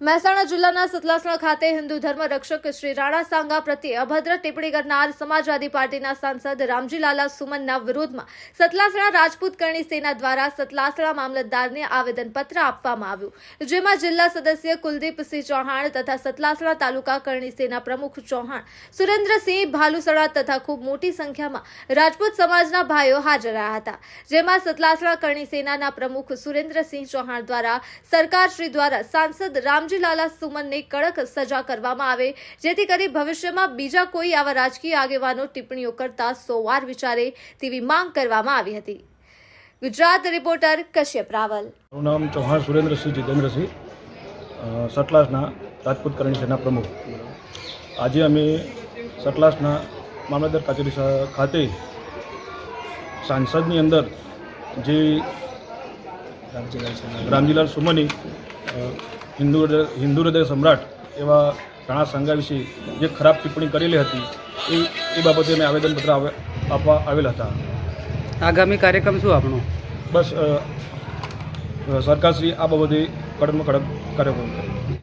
મહેસાણા જિલ્લાના સતલાસણા ખાતે હિન્દુ ધર્મ રક્ષક શ્રી રાણા સાંગા પ્રત્યે અભદ્ર ટિપ્પણી કરનાર સમાજવાદી પાર્ટીના સાંસદ રામજી સુમનના વિરોધમાં સતલાસણા રાજપૂત કરણી સેના દ્વારા સતલાસણા મામલતદારને આવેદનપત્ર આપવામાં આવ્યું, જેમાં જિલ્લા સદસ્ય કુલદીપસિંહ ચૌહાણ તથા સતલાસણા તાલુકા કરણી સેના પ્રમુખ ચૌહાણ, સુરેન્દ્રસિંહ ભાલુસડા તથા ખૂબ મોટી સંખ્યામાં રાજપૂત સમાજના ભાઈઓ હાજર રહ્યા હતા, જેમાં સતલાસણા કરણી સેનાના પ્રમુખ સુરેન્દ્રસિંહ ચૌહાણ દ્વારા સરકારશ્રી દ્વારા સાંસદ રામજી લાલા સુમનને કડક સજા કરવામાં આવે જેથી કરી ભવિષ્યમાં બીજા કોઈ આવા રાજકીય આગેવાનો ટિપ્પણીઓ કરતા સોવાર વિચારે તેવી માંગ કરવામાં આવી હતી. ગુજરાત રિપોર્ટર કશ્યપ રાવલ. મારું નામ ચૌહાણ સુરેન્દ્રસિંહ જીતેન્દ્રસિંહ સટલાસના રાજપૂત કરણી સેના પ્રમુખ. આજે અમે સટલાસના મામલતદાર કચેરી ખાતે સાંસદની અંદર જે રામજીલાલ સુમની હિન્દુ હિન્દુ હૃદય સમ્રાટ એવા ઘણા સંઘા વિશે જે ખરાબ ટિપ્પણી કરેલી હતી એ એ બાબતે અમે આવેદનપત્ર આવે- આપવા આવેલા હતા. આગામી કાર્યક્રમ શું આપણો? બસ સરકારશ્રી આ બાબતે કડકમાં કડક કાર્યક્રમ કરે.